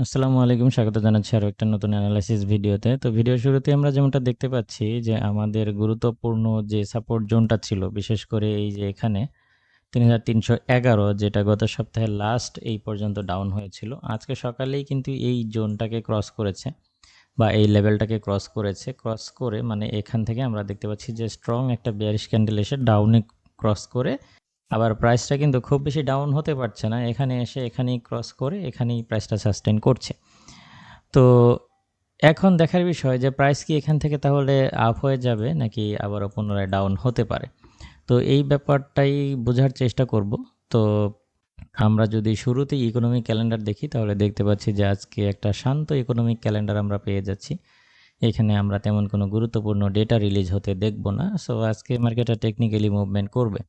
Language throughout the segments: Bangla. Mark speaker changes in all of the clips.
Speaker 1: আসসালামু আলাইকুম, স্বাগত জানাচ্ছি আরও একটা নতুন অ্যানালাইসিস ভিডিওতে তো ভিডিও শুরুতে আমরা যেমনটা দেখতে পাচ্ছি যে আমাদের গুরুত্বপূর্ণ যে সাপোর্ট জোনটা ছিল, বিশেষ করে এই যে এখানে তিন হাজার তিনশো এগারো, যেটা গত সপ্তাহে লাস্ট এই পর্যন্ত ডাউন হয়েছিল। আজকে সকালেই কিন্তু এই জোনটাকে ক্রস করেছে বা এই লেভেলটাকে ক্রস করেছে। ক্রস করে মানে এখান থেকে আমরা দেখতে পাচ্ছি যে স্ট্রং একটা বিয়ারিশ ক্যান্ডেল এসে ডাউনে ক্রস করে আবার প্রাইসটা কিন্তু খুব বেশি ডাউন হতে পারছে না। এখানে এসে এখানেই ক্রস করে এখানেই প্রাইসটা সাস্টেন করছে। তো এখন দেখার বিষয় যে প্রাইস কি এখান থেকে তাহলে আপ হয়ে যাবে নাকি আবারও পুনরায় ডাউন হতে পারে? তো এই ব্যাপারটাই বোঝার চেষ্টা করব। তো আমরা যদি শুরুতেই ইকোনমিক ক্যালেন্ডার দেখি, তাহলে দেখতে পাচ্ছি যে আজকে একটা শান্ত ইকোনমিক ক্যালেন্ডার আমরা পেয়ে যাচ্ছি। এখানে আমরা তেমন কোনো গুরুত্বপূর্ণ ডেটা রিলিজ হতে দেখব না। সো আজকে মার্কেটটা টেকনিক্যালি মুভমেন্ট করবে।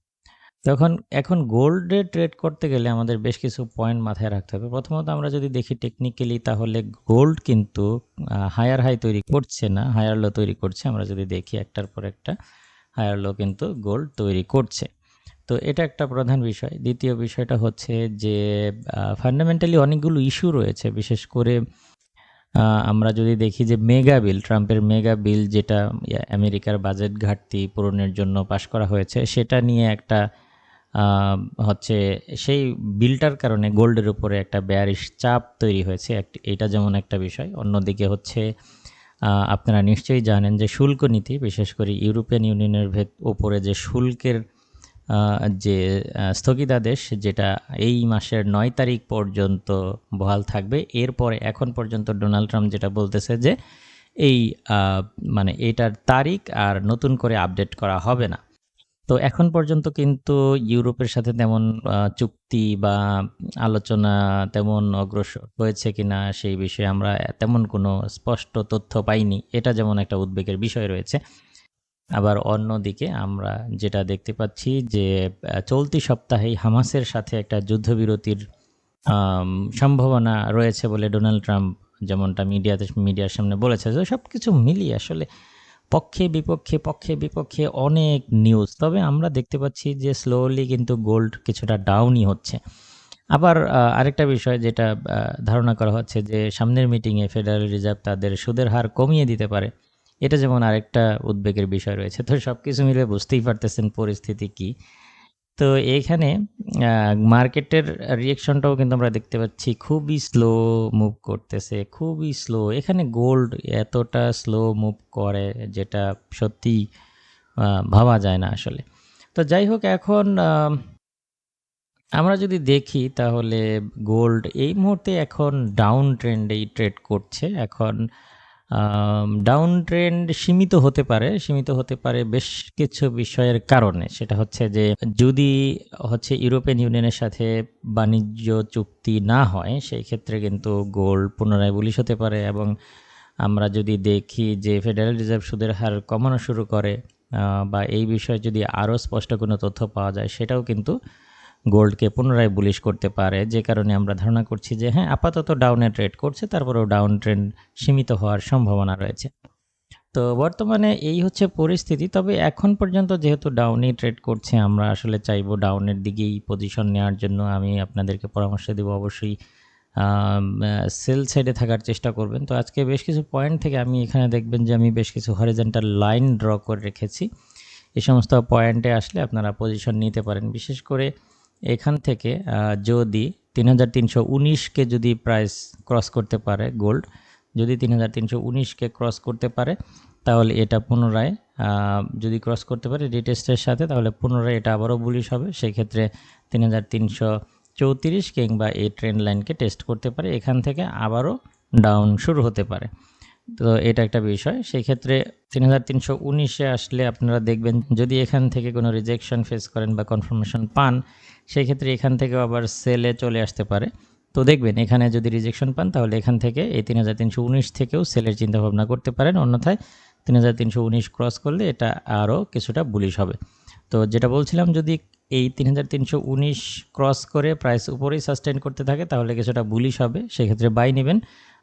Speaker 1: তখন এখন গোল্ডে ট্রেড করতে গেলে আমাদের বেশ কিছু পয়েন্ট মাথায় রাখতে হবে। প্রথমত আমরা যদি দেখি টেকনিক্যালি তাহলে গোল্ড কিন্তু হায়ার হাই তৈরি করছে না হায়ার লো তৈরি করছে। আমরা যদি দেখি একটার পর একটা হায়ার লো কিন্তু গোল্ড তৈরি করছে। তো এটা একটা প্রধান বিষয়। দ্বিতীয় বিষয়টা হচ্ছে যে ফান্ডামেন্টালি অনেকগুলো ইস্যু রয়েছে। বিশেষ করে আমরা যদি দেখি যে মেগা বিল ট্রাম্পের মেগা বিল যেটা আমেরিকার বাজেট ঘাটতি পূরণের জন্য পাশ করা হয়েছে, সেটা নিয়ে একটা হচ্ছে সেই বিলটার কারণে গোল্ডের উপরে একটা ব্যারিশ চাপ তৈরি হয়েছে। এটা যেমন একটা বিষয়। অন্যদিকে হচ্ছে আপনারা নিশ্চয়ই জানেন যে শুল্ক নীতি, বিশেষ করে ইউরোপিয়ান ইউনিয়নের ভেদ ওপরে যে শুল্কের যে স্থগিতাদেশ, যেটা এই মাসের নয় তারিখ পর্যন্ত বহাল থাকবে। এরপরে এখন পর্যন্ত ডোনাল্ড ট্রাম্প যেটা বলতেছে যে এই মানে এটার তারিখ আর নতুন করে আপডেট করা হবে না। তো এখন পর্যন্ত কিন্তু ইউরোপের সাথে তেমন চুক্তি বা আলোচনা তেমন অগ্রসর হয়েছে কিনা সেই বিষয়ে আমরা তেমন কোনো স্পষ্ট তথ্য পাইনি। এটা যেমন একটা উদ্বেগের বিষয় রয়েছে। আবার অন্যদিকে আমরা যেটা দেখতে পাচ্ছি যে চলতি সপ্তাহেই হামাসের সাথে একটা যুদ্ধবিরতির সম্ভাবনা রয়েছে বলে ডোনাল্ড ট্রাম্প যেমনটা মিডিয়াতে, মিডিয়ার সামনে বলেছে সব কিছু মিলিয়ে আসলে পক্ষে বিপক্ষে পক্ষে বিপক্ষে অনেক নিউজ তবে আমরা দেখতে পাচ্ছি যে স্লোলি কিন্তু গোল্ড কিছুটা ডাউনই হচ্ছে। আবার আরেকটা বিষয় যেটা ধারণা করা হচ্ছে যে সামনের মিটিংয়ে ফেডারেল রিজার্ভ তাদের সুদের হার কমিয়ে দিতে পারে। এটা যেমন আরেকটা উদ্বেগের বিষয় রয়েছে। তো সব কিছু মিলে বুঝতেই পারতেছেন পরিস্থিতি কি। তো এইখানে মার্কেটের রিয়েকশনটাও কিন্তু আমরা দেখতে পাচ্ছি। খুবই স্লো মুভ করতেছে, খুবই স্লো এখানে গোল্ড এতটা স্লো মুভ করে যেটা সত্যি ভাবা যায় না আসলে। তো যাই হোক এখন আমরা যদি দেখি তাহলে গোল্ড এই মুহূর্তে এখন ডাউন ট্রেন্ডেই ট্রেড করছে। এখন ডাউন ট্রেন্ড সীমিত হতে পারে, সীমিত হতে পারে বেশ কিছু বিষয়ের কারণে। সেটা হচ্ছে যে, যদি হচ্ছে ইউরোপিয়ান ইউনিয়নের সাথে বাণিজ্য চুক্তি না হয়, সেই ক্ষেত্রে কিন্তু গোল্ড পুনরায় বুলিশ হতে পারে এবং আমরা যদি দেখি যে ফেডারেল রিজার্ভ সুদের হার কমানো শুরু করে বা এই বিষয়ে যদি আরও স্পষ্ট কোনো তথ্য পাওয়া যায়, সেটাও কিন্তু গোল্ডকে পুনরায় বুলিশ করতে পারে, যে কারণে আমরা ধারণা করছি যে হ্যাঁ আপাতত ডাউনে ট্রেড করছে, তারপরেও ডাউন ট্রেন্ড সীমিত হওয়ার সম্ভাবনা রয়েছে। তো বর্তমানে এই হচ্ছে পরিস্থিতি, তবে এখন পর্যন্ত যেহেতু ডাউনেই ট্রেড করছে, আমরা আসলে চাইব ডাউনের দিকেই পজিশন নেওয়ার জন্য। আমি আপনাদেরকে পরামর্শ দেবো, অবশ্যই সেল সাইডে থাকার চেষ্টা করবেন। তো আজকে বেশ কিছু পয়েন্ট থেকে আমি এখানে দেখবেন যে, আমি বেশ কিছু হরিজেন্টাল লাইন ড্র করে রেখেছি। এই সমস্ত পয়েন্টে আসলে আপনারা পজিশন নিতে পারেন। বিশেষ করে এখান থেকে যদি তিন হাজার তিনশো উনিশকে যদি প্রাইস ক্রস করতে পারে গোল্ড যদি তিন হাজার তিনশো উনিশকে ক্রস করতে পারে, তাহলে এটা পুনরায় যদি ক্রস করতে পারে রিটেস্টের সাথে, তাহলে পুনরায় এটা আবারও বুলিশ হবে। সেক্ষেত্রে তিন হাজার তিনশো চৌত্রিশ কিংবা এই ট্রেন্ড লাইনকে টেস্ট করতে পারে। এখান থেকে আবারও ডাউন শুরু হতে পারে। তো এটা একটা বিষয়। সেই ক্ষেত্রে তিন হাজার তিনশো উনিশে আসলে আপনারা দেখবেন, যদি এখান থেকে কোনো রিজেকশন ফেস করেন বা কনফার্মেশন পান সেই ক্ষেত্রে এখান থেকেও আবার সেলে চলে আসতে পারে। তো দেখবেন, এখানে যদি রিজেকশন পান, তাহলে এখান থেকে এই তিন হাজার তিনশো উনিশ থেকেও সেলের চিন্তাভাবনা করতে পারেন। অন্যথায় তিন হাজার তিনশো উনিশ ক্রস করলে এটা আরও কিছুটা বুলিশ হবে। তো যেটা বলছিলাম, যদি এই তিন হাজার তিনশো উনিশ ক্রস করে প্রাইস উপরেই সাস্টেন করতে থাকে, তাহলে কিছুটা বুলিশ হবে, সেক্ষেত্রে বাই নেবেন।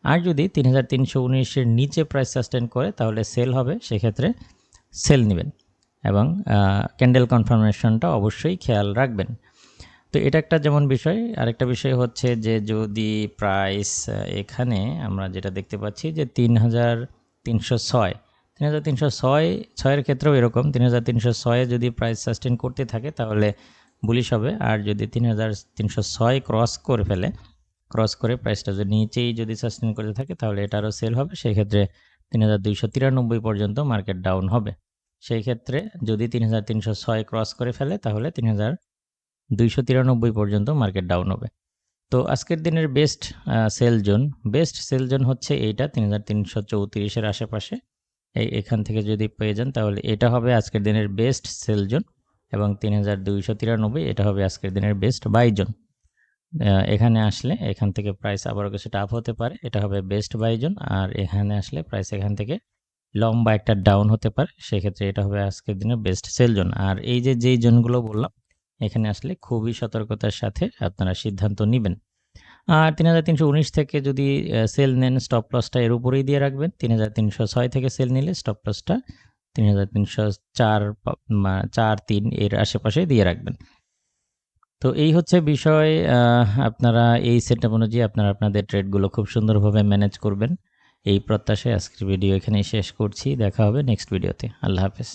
Speaker 1: আর যদি তিন হাজার উনিশের নিচে প্রাইস সাস্টেন করে, তাহলে সেল হবে, সেক্ষেত্রে সেল নেবেন। এবং ক্যান্ডেল কনফার্মেশনটা অবশ্যই খেয়াল রাখবেন। তো এটা একটা যেমন বিষয়, আরেকটা বিষয় হচ্ছে যে যদি প্রাইস এখানে আমরা যেটা দেখতে পাচ্ছি যে তিন হাজার তিনশো ছয় তিন হাজার তিনশো ছয়, ছয়ের ক্ষেত্রেও এরকম। তিন হাজার তিনশো ছয়ে যদি প্রাইস সাস্টেন করতে থাকে, তাহলে বুলিশ হবে। আর যদি তিন হাজার তিনশো ছয় ক্রস করে ফেলে ক্রস করে প্রাইসটা যদি নিচেই যদি সাস্টেন করতে থাকে, তাহলে এটারও সেল হবে। সেই ক্ষেত্রে তিন হাজার দুইশো তিরানব্বই পর্যন্ত মার্কেট ডাউন হবে। সেই ক্ষেত্রে যদি তিন হাজার তিনশো ছয় ক্রস করে ফেলে, তাহলে তিন হাজার দুইশো তিরানব্বই পর্যন্ত মার্কেট ডাউন হবে। তো আজকের দিনের best sale zone best sale zone হচ্ছে এইটা, তিন হাজার তিনশো চৌত্রিশের আশেপাশে। এই এখান থেকে যদি পেয়ে যান, তাহলে এটা হবে আজকের দিনের বেস্ট সেল জোন এবং তিন হাজার দুইশো তিরানব্বই, এটা হবে আজকের দিনের বেস্ট বাই জোন এখানে আসলে এখান থেকে প্রাইস আবারও কিছুটা আপ হতে পারে, এটা হবে বেস্ট বাই জোন আর এখানে আসলে প্রাইস এখান থেকে লম্বা একটা ডাউন হতে পারে, সেক্ষেত্রে এটা হবে আজকের দিনের বেস্ট সেল জোন আর এই যে, যেই জোনগুলো বললাম, এখানে আসলে খুবই সতর্কতার সাথে আপনারা সিদ্ধান্ত নেবেন। আর তিন হাজার তিনশো উনিশ থেকে যদি সেল নেন স্টপ লসটা এর উপরেই দিয়ে রাখবেন। তিন হাজার তিনশো ছয় থেকে সেল নিলে স্টপ লসটা তিন হাজার তিনশো চার চার তিন এর আশেপাশে দিয়ে রাখবেন। তো এই হচ্ছে বিষয় আপনারা এই সেটআপ অনুযায়ী আপনারা আপনাদের ট্রেডগুলো খুব সুন্দরভাবে ম্যানেজ করবেন। এই প্রত্যাশায় আজকের ভিডিও এখানেই শেষ করছি। দেখা হবে নেক্সট ভিডিওতে আল্লাহ হাফেজ।